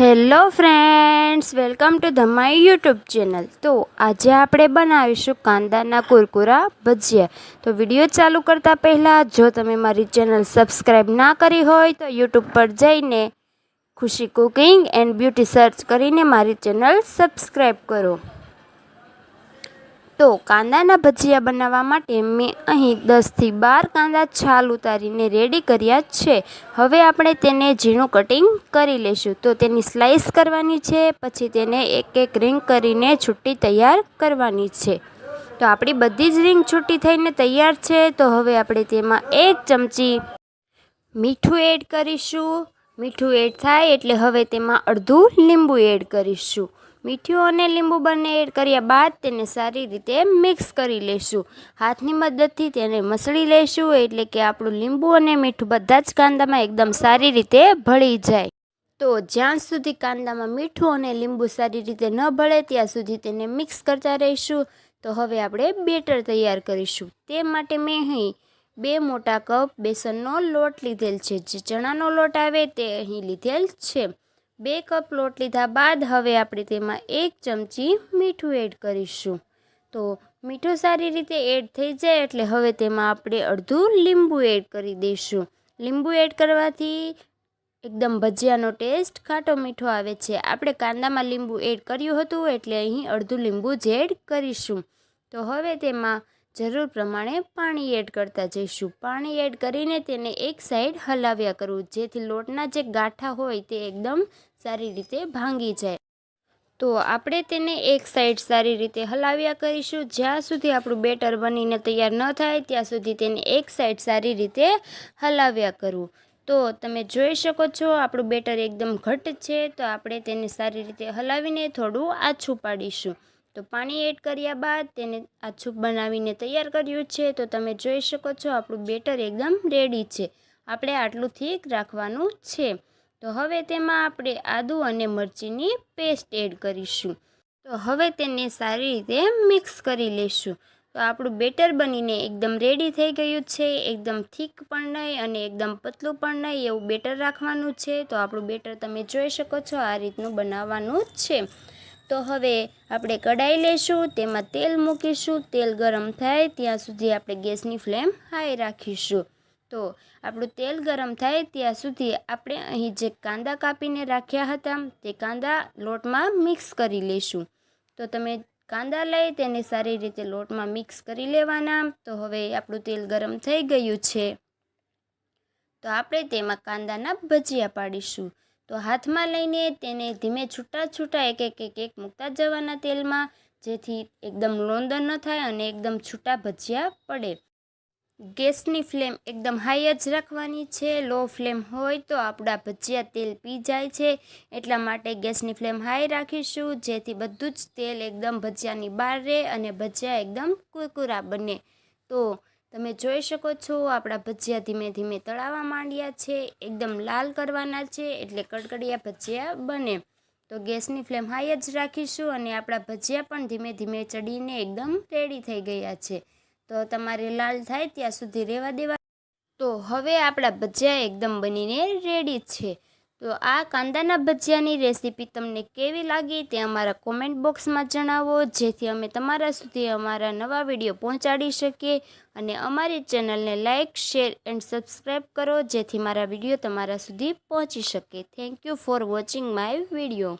Hello friends, welcome to my YouTube channel. તો આજે આપણે બનાવીશું કાંદાના કુરકુરા ભજીયા. તો વીડિયો ચાલુ કરતાં પહેલાં, જો તમે મારી ચેનલ સબસ્ક્રાઈબ ના કરી હોય, તો યુટ્યુબ પર જઈને ખુશી કુકિંગ એન્ડ બ્યુટી સર્ચ કરીને મારી ચેનલ સબસ્ક્રાઈબ કરો. તો કાંદાના ભજીયા બનાવવા માટે મેં અહીં દસથી બાર કાંદા છાલ ઉતારીને રેડી કર્યા છે. હવે આપણે તેને ઝીણું કટિંગ કરી લઈશું. તો તેની સ્લાઇસ કરવાની છે, પછી તેને એક એક રિંગ કરીને છૂટી તૈયાર કરવાની છે. તો આપણી બધી જ રિંગ છૂટી થઈને તૈયાર છે. તો હવે આપણે તેમાં એક ચમચી મીઠું એડ કરીશું. મીઠું એડ થાય એટલે હવે તેમાં અડધું લીંબુ એડ કરીશું. મીઠું અને લીંબુ બંને એડ કર્યા બાદ તેને સારી રીતે મિક્સ કરી લઈશું હાથની મદદથી તેને મસળી લઈશું એટલે કે આપણું લીંબુ અને મીઠું બધા જ કાંદામાં એકદમ સારી રીતે ભળી જાય. તો જ્યાં સુધી કાંદામાં મીઠું અને લીંબુ સારી રીતે ન ભળે ત્યાં સુધી તેને મિક્સ કરતા રહીશું. તો હવે આપણે બેટર તૈયાર કરીશું. તે માટે મેં અહીં બે મોટા કપ બેસનનો લોટ લીધેલ છે. જે ચણાનો લોટ આવે તે અહીં લીધેલ છે. બે કપ લોટ લીધા બાદ હવે આપણે તેમાં એક ચમચી મીઠું એડ કરીશું. તો મીઠું સારી રીતે એડ થઈ જાય એટલે હવે તેમાં આપણે અડધું લીંબુ એડ કરી દઈશું. લીંબુ એડ કરવાથી એકદમ ભજીયાનો ટેસ્ટ ખાટો મીઠો આવે છે. આપણે કાંદામાં લીંબુ એડ કર્યું હતું એટલે અહીં અડધું લીંબુ જ એડ કરીશું. તો હવે તેમાં જરૂર પ્રમાણે પાણી એડ કરતા જઈશું. પાણી એડ કરીને તેને એક સાઈડ હલાવ્યા કરવું જેથી લોટના જે ગાંઠા હોય તે એકદમ સારી રીતે ભાંગી જાય. તો આપણે તેને એક સાઈડ સારી રીતે હલાવ્યા કરીશું. જ્યાં સુધી આપણું બેટર બનીને તૈયાર ન થાય, ત્યાં સુધી તેને એક સાઈડ સારી રીતે હલાવ્યા કરવું તો તમે જોઈ શકો છો, આપણું બેટર એકદમ ઘટ છે. તો આપણે તેને સારી રીતે હલાવીને થોડું આછું પાડીશું. તો પાણી એડ કર્યા બાદ તેને આછું બનાવીને તૈયાર કર્યું છે. તો તમે જોઈ શકો છો આપણું બેટર એકદમ રેડી છે. આપણે આટલું થીક રાખવાનું છે. તો હવે તેમાં આપણે આદુ અને મરચીની પેસ્ટ એડ કરીશું. તો હવે તેને સારી રીતે મિક્સ કરી લઈશું તો આપણું બેટર બનીને એકદમ રેડી થઈ ગયું છે. એકદમ થીક પણ નહીં અને એકદમ પતલું પણ નહીં એવું બેટર રાખવાનું છે. તો આપણું બેટર તમે જોઈ શકો છો આ રીતનું બનાવવાનું છે. તો હવે આપણે કઢાઈ લઈશું તેમાં તેલ મૂકીશું, તેલ ગરમ થાય ત્યાં સુધી આપણે ગેસની ફ્લેમ હાઈ રાખીશું. તો આપણું તેલ ગરમ થાય ત્યાં સુધી આપણે અહીં જે કાંદા કાપીને રાખ્યા હતા, તે કાંદા લોટમાં મિક્સ કરી લઈશું તો તમે કાંદા લઈ તેને સારી રીતે લોટમાં મિક્સ કરી લેવાના. તો હવે આપણું તેલ ગરમ થઈ ગયું છે. તો આપણે તેમાં કાંદાના ભજીયા પાડીશું. તો હાથમાં લઈને તેને ધીમે છૂટા છૂટા એક એક એક એક મૂકતા જવાના તેલમાં, જેથી એકદમ લોંદર ન થાય અને એકદમ છૂટા ભજીયા પડે. ગેસની ફ્લેમ એકદમ હાઈ જ રાખવાની છે. લો ફ્લેમ હોય તો આપણા ભજીયા તેલ પી જાય છે. એટલા માટે ગેસની ફ્લેમ હાઈ રાખીશું, જેથી બધું જ તેલ એકદમ ભજીયાની બહાર રહે અને ભજીયા એકદમ કુરકુરા બને. તો તમે જોઈ શકો છો, આપણા ભજીયા ધીમે ધીમે તળાવવા માંડ્યા છે, એકદમ લાલ કરવાના છે, એટલે કડકડિયા ભજીયા બને. તો ગેસની ફ્લેમ હાઈ જ રાખીશું અને આપણા ભજીયા પણ ધીમે ધીમે ચડીને એકદમ રેડી થઈ ગયા છે. તો તમારે લાલ થાય ત્યાં સુધી રહેવા દેવા. તો હવે આપણા ભજીયા એકદમ બનીને રેડી છે. તો આ કાંદાના ભજીયાની રેસીપી તમને કેવી લાગી તે અમારા કોમેન્ટ બોક્સમાં જણાવો, જેથી અમે તમારા સુધી અમારા નવા વીડિયો પહોંચાડી શકીએ અને અમારી ચેનલને લાઇક શેર એન્ડ સબસ્ક્રાઈબ કરો, જેથી મારા વીડિયો તમારા સુધી પહોંચી શકે. Thank you for watching my video